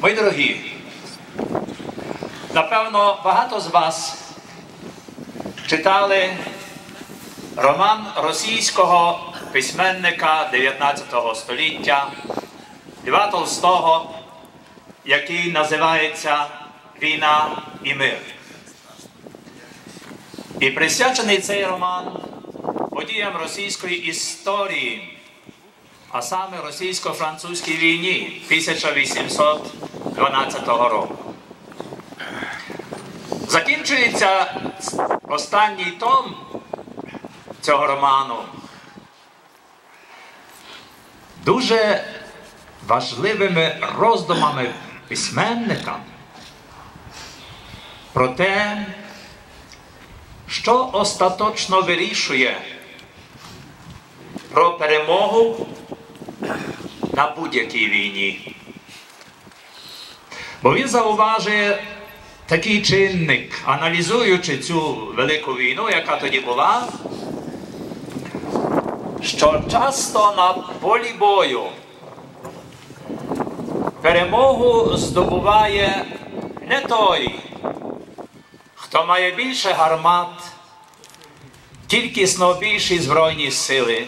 Мої дорогі, напевно, багато з вас читали роман російського письменника 19 століття Льва Толстого, який називається Війна і мир. І присвячений цей роман подіям російської історії, а саме російсько-французькій війні 1812 року. Закінчується останній том цього роману дуже важливими роздумами письменника про те, що остаточно вирішує про перемогу на будь-якій війні. Бо він зауважує такий чинник, аналізуючи цю велику війну, яка тоді була, що часто на полі бою перемогу здобуває не той, хто має більше гармат, кількісно більші збройні сили.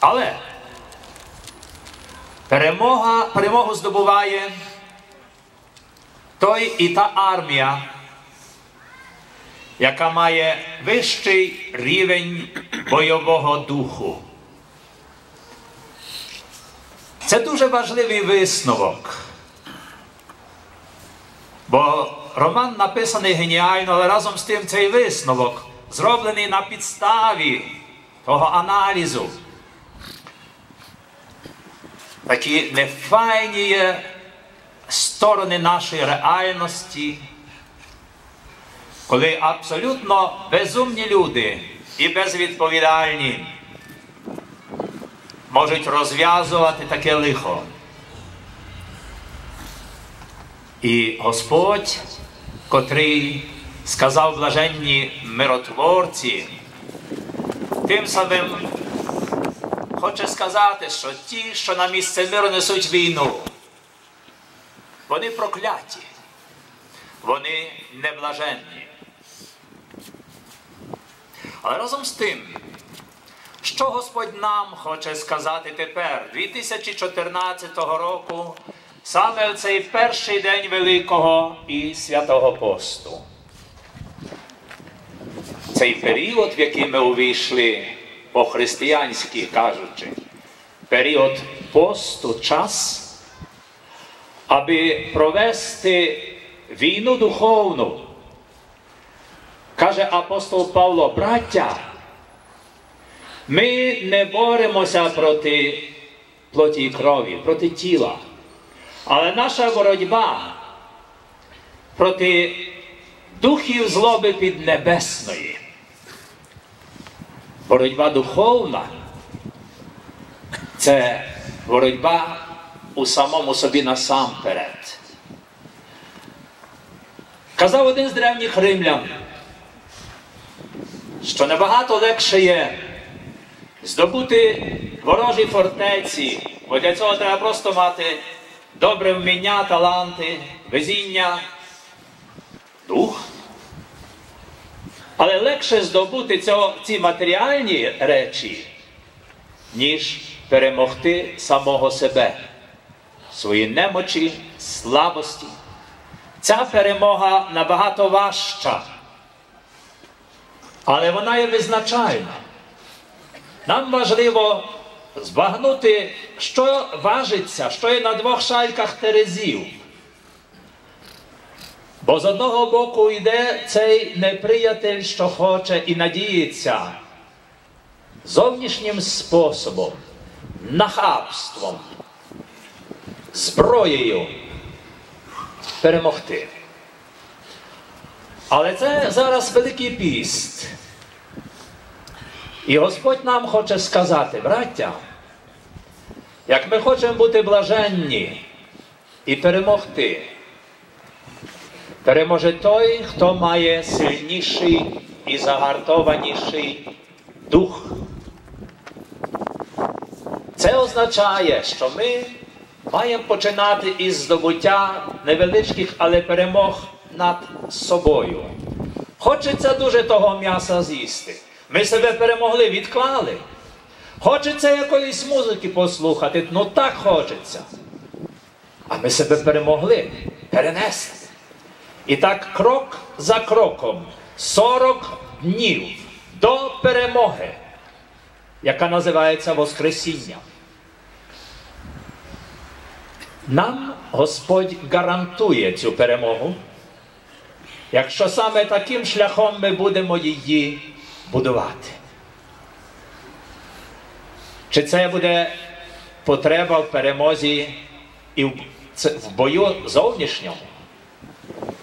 Але перемога, перемогу здобуває той і та армія, яка має вищий рівень бойового духу. Це дуже важливий висновок. Бо роман написаний геніально, але разом з тим цей висновок зроблений на підставі того аналізу. Такі нефайні сторони нашої реальності, коли абсолютно безумні люди і безвідповідальні можуть розв'язувати таке лихо. І Господь, котрий сказав блаженні миротворці, тим самим хоче сказати, що ті, що на місце миру несуть війну, вони прокляті, вони неблаженні. Але разом з тим, що Господь нам хоче сказати тепер, 2014 року, саме в цей перший день Великого і Святого Посту. Цей період, в який ми увійшли, по-християнськи кажучи, період посту, час, аби провести війну духовну, каже апостол Павло, браття, ми не боремося проти плоті і крові, проти тіла. Але наша боротьба проти духів злоби піднебесної. Боротьба духовна це боротьба у самому собі насамперед. Казав один з древніх римлян, що набагато легше є здобути ворожі фортеці, бо для цього треба просто мати добре вміння, таланти, везіння, дух. Але легше здобути цього, ці матеріальні речі, ніж перемогти самого себе, свої немочі, слабості. Ця перемога набагато важча, але вона є визначальна. Нам важливо збагнути, що важиться, що є на двох шальках терезів. Бо з одного боку йде цей неприятель, що хоче і надіється зовнішнім способом, нахабством, зброєю перемогти. Але це зараз Великий піст. І Господь нам хоче сказати, браття, як ми хочемо бути блаженні і перемогти, переможе той, хто має сильніший і загартованіший дух. Це означає. що ми маємо починати із здобуття невеличких, але перемог над собою. Хочеться дуже того м'яса з'їсти. Ми себе перемогли, відклали. Хочеться якоїсь музики послухати, ну так хочеться. А ми себе перемогли, перенесли. І так крок за кроком, 40 днів до перемоги, яка називається Воскресіння. Нам Господь гарантує цю перемогу, якщо саме таким шляхом ми будемо її будувати. Чи це буде потреба в перемозі і в бою зовнішньому?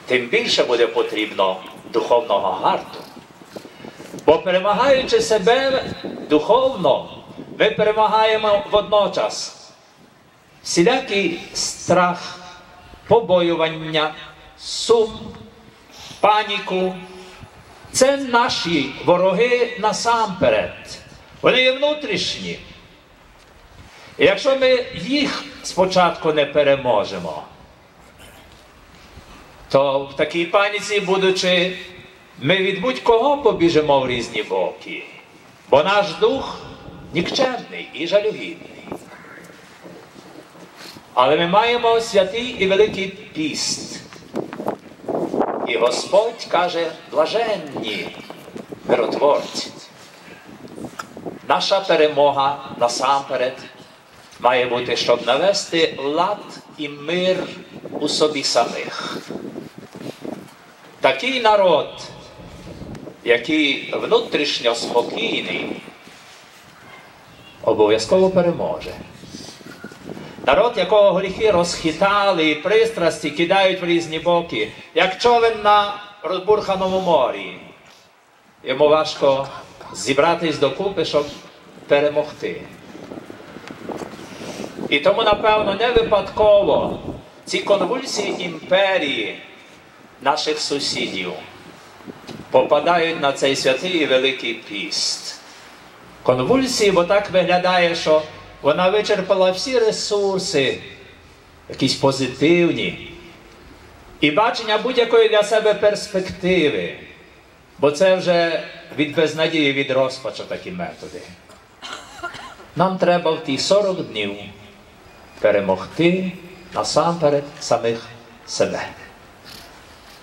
Тим більше буде потрібно духовного гарту. Бо перемагаючи себе духовно, ми перемагаємо водночас всілякий страх, побоювання, сум, паніку. Це наші вороги насамперед. Вони є внутрішні. І якщо ми їх спочатку не переможемо, то в такій паніці, будучи, ми від будь-кого побіжимо в різні боки, бо наш дух нікчемний і жалюгідний. Але ми маємо святий і великий піст. І Господь каже, блаженні миротворці. Наша перемога насамперед має бути, щоб навести лад і мир у собі самих. Такий народ, який внутрішньо спокійний, обов'язково переможе. Народ, якого гріхи розхитали і пристрасті кидають в різні боки, як човен на розбурханому морі. Йому важко зібратись докупи, щоб перемогти. І тому, напевно, не випадково ці конвульсії імперії наших сусідів попадають на цей святий і великий піст. Конвульсії, бо так виглядає, що вона вичерпала всі ресурси, якісь позитивні, і бачення будь-якої для себе перспективи. Бо це вже від безнадії, від розпачу такі методи. Нам треба в ті 40 днів перемогти насамперед самих себе.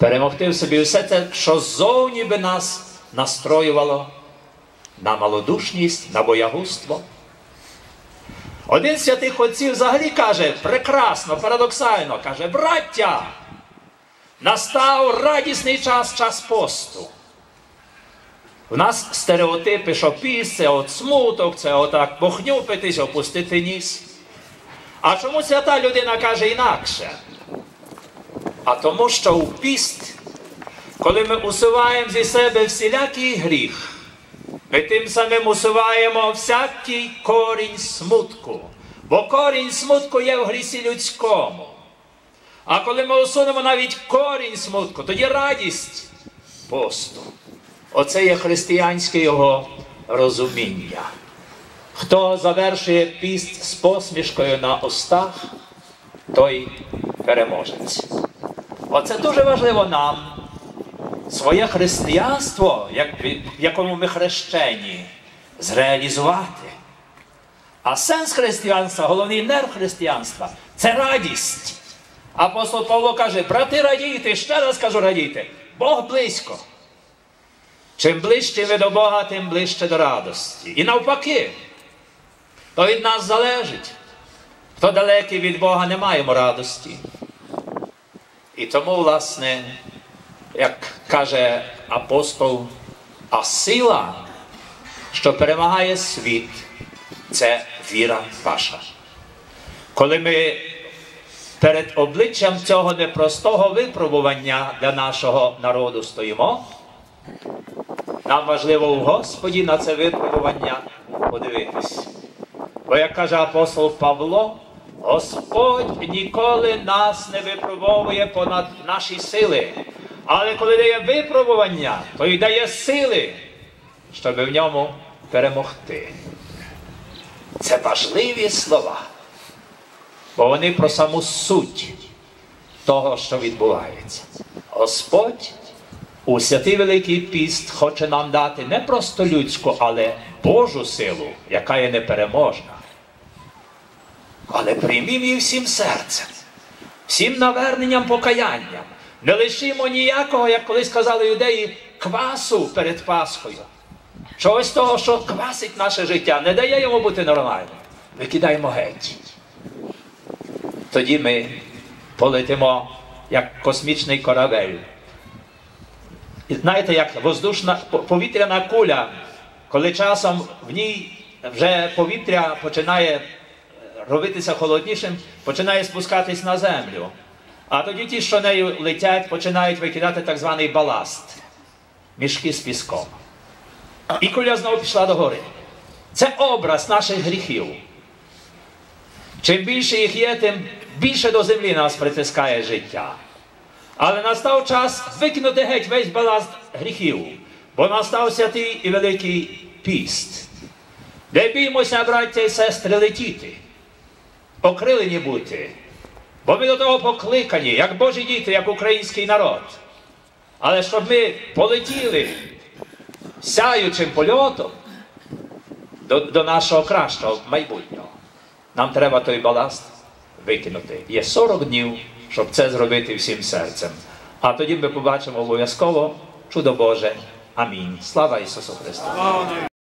Перемогти в собі все те, що ззовні би нас настроювало на малодушність, на боягузтво. Один з святих отців взагалі каже, прекрасно, парадоксально, каже, браття, настав радісний час, час посту. У нас стереотипи, що піс, це от смуток, це отак похнюпитись, опустити ніс. А чому свята людина каже інакше? А тому, що у піст, коли ми усуваємо зі себе всілякий гріх, ми тим самим усуваємо всякий корінь смутку. Бо корінь смутку є в грісі людському. А коли ми усунемо навіть корінь смутку, тоді радість посту. Оце є християнське його розуміння. Хто завершує піст з посмішкою на устах, той переможець. Оце дуже важливо нам, своє християнство, в якому ми хрещені, зреалізувати. А сенс християнства, головний нерв християнства це радість. Апостол Павло каже, брати радійте, ще раз кажу радійте, Бог близько. Чим ближче ви до Бога, тим ближче до радості. І навпаки, то від нас залежить. Хто далекий від Бога, не маємо радості. І тому, власне, як каже апостол, а сила, що перемагає світ, це віра ваша. Коли ми перед обличчям цього непростого випробування для нашого народу стоїмо, нам важливо в Господі на це випробування подивитись. Бо, як каже апостол Павло, Господь ніколи нас не випробовує понад наші сили. Але коли дає випробування, то й дає сили, щоб в ньому перемогти. Це важливі слова. Бо вони про саму суть того, що відбувається. Господь у святий Великий Піст хоче нам дати не просто людську, але Божу силу, яка є непереможна. Але приймімо її всім серцем, всім наверненням покаянням. Не лишимо ніякого, як колись казали юдеї, квасу перед Пасхою. Чогось того, що квасить наше життя, не дає йому бути нормальним. Викидаємо геть. Тоді ми полетимо як космічний корабель. І знаєте, як воздушна повітряна куля, коли часом в ній вже повітря починає робитися холоднішим, починає спускатись на землю. А тоді ті, що нею летять, починають викидати так званий баласт мішки з піском. І куля знову пішла догори. Це образ наших гріхів. Чим більше їх є, тим більше до землі нас притискає життя. Але настав час викинути геть весь баласт гріхів, бо настав святий і великий піст. Де біймося, браття і сестри, летіти, окрилені бути, бо ми до того покликані, як Божі діти, як український народ. Але щоб ми полетіли сяючим польотом до, до нашого кращого майбутнього, нам треба той баласт викинути. Є 40 днів, щоб це зробити всім серцем. А тоді ми побачимо обов'язково чудо Боже. Амінь. Слава Ісусу Христу!